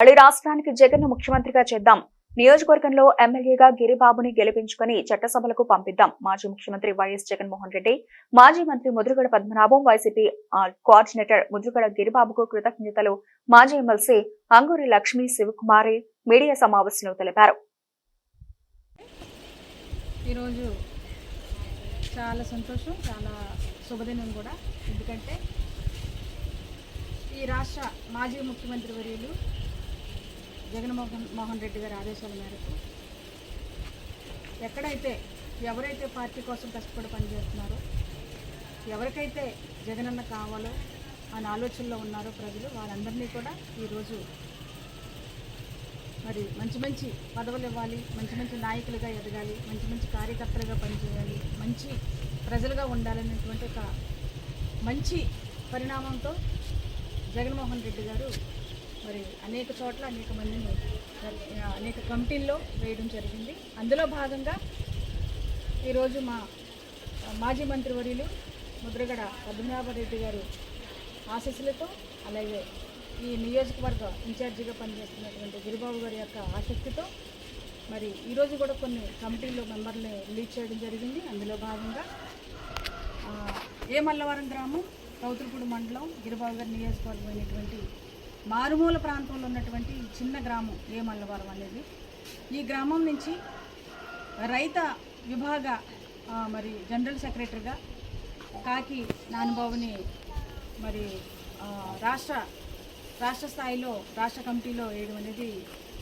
మళ్ళీ రాష్ట్రానికి జగన్ ముఖ్యమంత్రిగా చేద్దాం. నియోజకవర్గంలో ఎమ్మెల్యేగా గిరిబాబుని గెలిపించుకుని చట్టసభలకు పంపిద్దాం. మాజీ ముఖ్యమంత్రి వైఎస్ జగన్మోహన్ రెడ్డి మాజీ మంత్రి ముద్రగడ పద్మనాభం వైసీపీ కోఆర్డినేటర్ ముద్రగడ గిరిబాబుకు కృతజ్ఞతలు. మాజీ ఎమ్మెల్సీ అంగూరి లక్ష్మీ శివకుమారి మీడియా సమావేశంలో తెలిపారు. ఈరోజు చాలా సంతోషం చాలా శుభదినం కూడా. ఎందుకంటే ఈ రాష్ట్ర మాజీ ముఖ్యమంత్రి వర్యులు జగన్మోహన్ మోహన్ రెడ్డి గారి ఆదేశాల మేరకు ఎక్కడైతే ఎవరైతే పార్టీ కోసం కష్టపడి పనిచేస్తున్నారో ఎవరికైతే జగనన్న కావాలో అని ఆలోచనలో ఉన్నారో ప్రజలు వాళ్ళందరినీ కూడా ఈరోజు మరి మంచి మంచి పదవులు ఇవ్వాలి మంచి మంచి నాయకులుగా ఎదగాలి మంచి మంచి కార్యకర్తలుగా పనిచేయాలి మంచి ప్రజలుగా ఉండాలనేటువంటి ఒక మంచి పరిణామంతో జగన్మోహన్ రెడ్డి గారు మరి అనేక చోట్ల అనేక మందిని అనేక కమిటీల్లో వేయడం జరిగింది. అందులో భాగంగా ఈరోజు మా మాజీ మంత్రివర్యులు ముద్రగడ పద్మనాభరెడ్డి గారు ఆశీస్సులతో అలాగే ఈ నియోజకవర్గ ఇన్ఛార్జిగా పనిచేస్తున్నటువంటి గిరిబాబు గారి యొక్క ఆసక్తితో మరి ఈరోజు కూడా కొన్ని కమిటీల్లో మెంబర్ని రిలీజ్ చేయడం జరిగింది. అందులో భాగంగా ఏ మల్లవరం గ్రామం కౌతురుపూడి మండలం గిరిబాబు గారి నియోజకవర్గం అయినటువంటి మారుమూల ప్రాంతంలో ఉన్నటువంటి ఈ చిన్న గ్రామం ఏ మల్లవరం అనేది. ఈ గ్రామం నుంచి రైత విభాగ మరి జనరల్ సెక్రటరీగా కాకి నానుబాబుని మరి రాష్ట్ర రాష్ట్ర స్థాయిలో రాష్ట్ర కమిటీలో వేయడం అనేది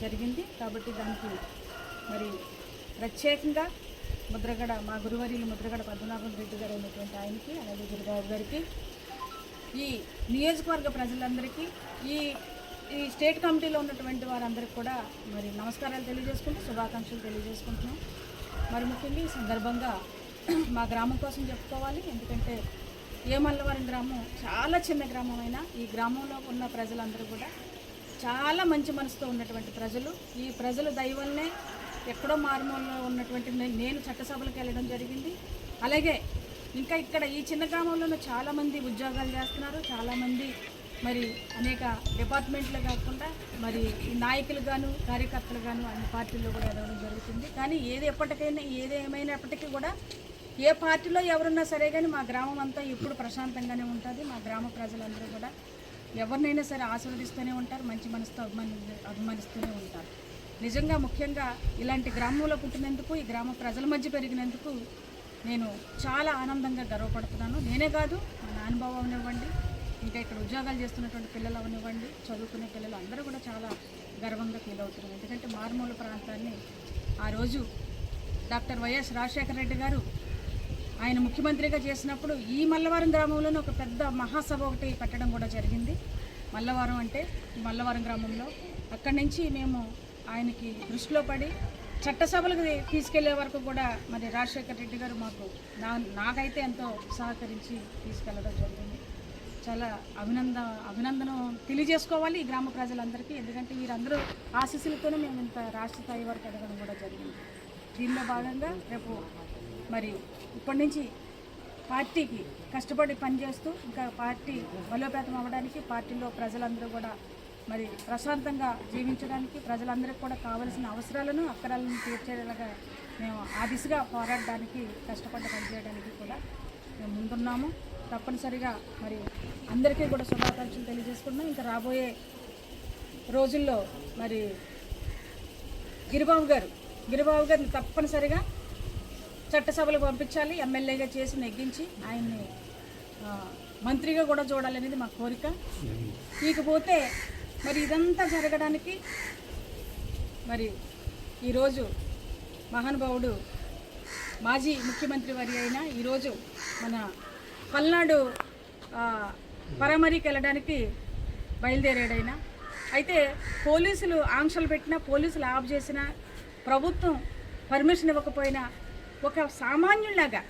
జరిగింది. కాబట్టి దానికి మరి ప్రత్యేకంగా ముద్రగడ మా గురువర్యులు ముద్రగడ పద్మనాభం రెడ్డి గారు అయినటువంటి ఆయనకి అలాగే గురుబాబు గారికి ఈ నియోజకవర్గ ప్రజలందరికీ ఈ ఈ స్టేట్ కమిటీలో ఉన్నటువంటి వారందరికీ కూడా మరి నమస్కారాలు తెలియజేసుకుంటూ శుభాకాంక్షలు తెలియజేసుకుంటున్నాం. మరి ముఖ్యంగా ఈ సందర్భంగా మా గ్రామం కోసం చెప్పుకోవాలి. ఎందుకంటే ఏ గ్రామం చాలా చిన్న గ్రామం అయినా ఈ గ్రామంలో ఉన్న ప్రజలందరూ కూడా చాలా మంచి మనసుతో ఉన్నటువంటి ప్రజలు. ఈ ప్రజల దయవల్లనే ఎక్కడో మారుమూలలో ఉన్నటువంటి నేను చట్టసభలకు వెళ్ళడం జరిగింది. అలాగే ఇంకా ఇక్కడ ఈ చిన్న గ్రామంలోనూ చాలామంది ఉద్యోగాలు చేస్తున్నారు. చాలామంది మరి అనేక డిపార్ట్మెంట్లు కాకుండా మరి నాయకులు గాను కార్యకర్తలు గాను అన్ని పార్టీల్లో కూడా ఎదగడం జరుగుతుంది. కానీ ఏది ఎప్పటికైనా ఏది ఏమైనప్పటికీ కూడా ఏ పార్టీలో ఎవరున్నా సరే కానీ మా గ్రామం అంతా ఎప్పుడు ప్రశాంతంగానే ఉంటుంది. మా గ్రామ ప్రజలందరూ కూడా ఎవరినైనా సరే ఆశీర్వదిస్తూనే ఉంటారు మంచి మనసుతో అభిమాని అభిమానిస్తూనే ఉంటారు. నిజంగా ముఖ్యంగా ఇలాంటి గ్రామంలో పుట్టినందుకు ఈ గ్రామ ప్రజల మధ్య పెరిగినందుకు నేను చాలా ఆనందంగా గర్వపడుతున్నాను. నేనే కాదు మా నాన్నబాబు అవనివ్వండి ఇంకా ఇక్కడ ఉద్యోగాలు చేస్తున్నటువంటి పిల్లలు అవనివ్వండి చదువుకునే పిల్లలు అందరూ కూడా చాలా గర్వంగా ఫీల్ అవుతున్నారు. ఎందుకంటే మారుమూల ప్రాంతాన్ని ఆ రోజు డాక్టర్ వైఎస్ రాజశేఖర రెడ్డి గారు ఆయన ముఖ్యమంత్రిగా చేసినప్పుడు ఈ మల్లవరం గ్రామంలోనే ఒక పెద్ద మహాసభ ఒకటి పెట్టడం కూడా జరిగింది. మల్లవరం అంటే మల్లవరం గ్రామంలో అక్కడి నుంచి మేము ఆయనకి దృష్టిలో పడి చట్టసభలకు తీసుకెళ్ళే వరకు కూడా మరి రాజశేఖర్ రెడ్డి గారు మాకు నా నాకైతే ఎంతో సహకరించి తీసుకెళ్ళడం జరిగింది. చాలా అభినంద అభినందనం తెలియజేసుకోవాలి ఈ గ్రామ ప్రజలందరికీ. ఎందుకంటే వీరందరూ ఆశీస్సులతోనే మేము ఇంత రాష్ట్ర స్థాయి వరకు ఎదగడం కూడా జరిగింది. దీనిలో భాగంగా రేపు మరి ఇప్పటి నుంచి పార్టీకి కష్టపడి పనిచేస్తూ ఇంకా పార్టీ బలోపేతం అవ్వడానికి పార్టీలో ప్రజలందరూ కూడా మరి ప్రశాంతంగా జీవించడానికి ప్రజలందరికీ కూడా కావలసిన అవసరాలను అక్కరాలను తీర్చేలాగా మేము ఆ దిశగా పోరాడడానికి కష్టపడి పనిచేయడానికి కూడా మేము ముందున్నాము. తప్పనిసరిగా మరి అందరికీ కూడా శుభాకాంక్షలు తెలియజేసుకుంటున్నాం. ఇంకా రాబోయే రోజుల్లో మరి గిరిబాబు గారు గిరిబాబు గారిని తప్పనిసరిగా చట్టసభలకు పంపించాలి. ఎమ్మెల్యేగా చేసి నెగ్గించి ఆయన్ని మంత్రిగా కూడా చూడాలనేది మా కోరిక. ఇకపోతే మరి ఇదంతా జరగడానికి మరి ఈరోజు మహానుభావుడు మాజీ ముఖ్యమంత్రి వారి అయిన ఈరోజు మన పల్నాడు పరామరికి వెళ్ళడానికి బయలుదేరాడైనా. అయితే పోలీసులు ఆంక్షలు పెట్టినా పోలీసులు ఆఫ్ చేసినా ప్రభుత్వం పర్మిషన్ ఇవ్వకపోయినా ఒక సామాన్యుల్లాగా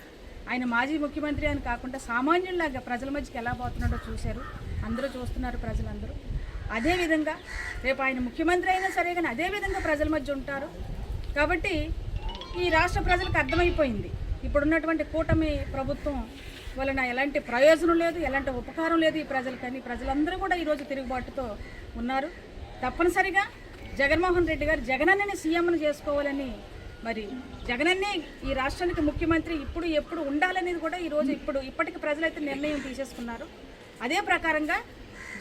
ఆయన మాజీ ముఖ్యమంత్రి అని కాకుండా సామాన్యుల్లాగా ప్రజల మధ్యకి ఎలా పోతున్నాడో చూశారు. అందరూ చూస్తున్నారు ప్రజలందరూ. అదేవిధంగా రేపు ఆయన ముఖ్యమంత్రి అయినా సరే కానీ అదే విధంగా ప్రజల మధ్య ఉంటారు. కాబట్టి ఈ రాష్ట్ర ప్రజలకు అర్థమైపోయింది. ఇప్పుడున్నటువంటి కూటమి ప్రభుత్వం వలన ఎలాంటి ప్రయోజనం లేదు ఎలాంటి ఉపకారం లేదు ఈ ప్రజలకని ప్రజలందరూ కూడా ఈరోజు తిరుగుబాటుతో ఉన్నారు. తప్పనిసరిగా జగన్మోహన్ రెడ్డి గారు జగనన్నని సీఎంను చేసుకోవాలని మరి జగనన్నే ఈ రాష్ట్రానికి ముఖ్యమంత్రి ఇప్పుడు ఎప్పుడు ఉండాలనేది కూడా ఈరోజు ఇప్పుడు ఇప్పటికి ప్రజలైతే నిర్ణయం తీసేసుకున్నారు. అదే ప్రకారంగా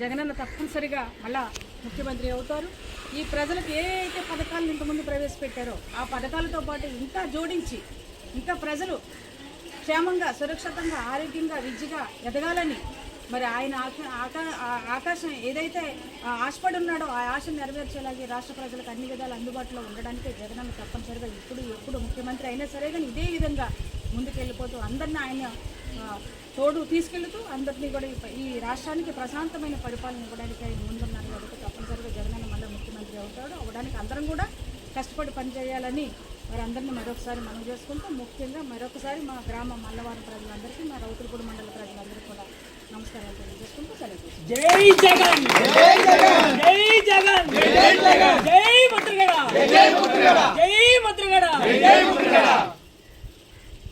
జగనన్న తప్పనిసరిగా మళ్ళా ముఖ్యమంత్రి అవుతారు. ఈ ప్రజలకు ఏ అయితే పథకాలను ఇంతకుముందు ప్రవేశపెట్టారో ఆ పథకాలతో పాటు ఇంకా జోడించి ఇంకా ప్రజలు క్షేమంగా సురక్షితంగా ఆరోగ్యంగా విద్యగా ఎదగాలని మరి ఆయన ఆక- ఆకా- ఆకాశం ఏదైతే ఆశపడి ఉన్నాడో ఆ ఆశను నెరవేర్చేలాగే రాష్ట్ర ప్రజలకు అన్ని విధాలు అందుబాటులో ఉండడానికి జగనన్న తప్పనిసరిగా ఇప్పుడు ఎప్పుడు ముఖ్యమంత్రి అయినా సరే కానీ ఇదే విధంగా ముందుకెళ్ళిపోతూ అందరిని ఆయన తోడు తీసుకెళ్తూ అందరినీ కూడా ఈ- రాష్ట్రానికి ప్రశాంతమైన పరిపాలన ఇవ్వడానికి ఆయన ముందున్నారు కాబట్టి తప్పనిసరిగా జగనన్న మళ్ళీ ముఖ్యమంత్రి అవుతాడు. అవడానికి అందరం కూడా కష్టపడి పనిచేయాలని మరి అందరినీ మరొకసారి మనం చేసుకుంటూ ముఖ్యంగా మరొకసారి మా గ్రామ మల్లవారం ప్రజలందరికీ మా రౌతులపూడి మండల ప్రజలందరికీ కూడా నమస్కారాలు తెలియజేసుకుంటూ సెలవు. జై జగన్! జై జగన్! జై జగన్! జై జగన్! జై ముద్రగడ! జై ముద్రగడ జై ముద్రగడ! జై ముద్రగడ!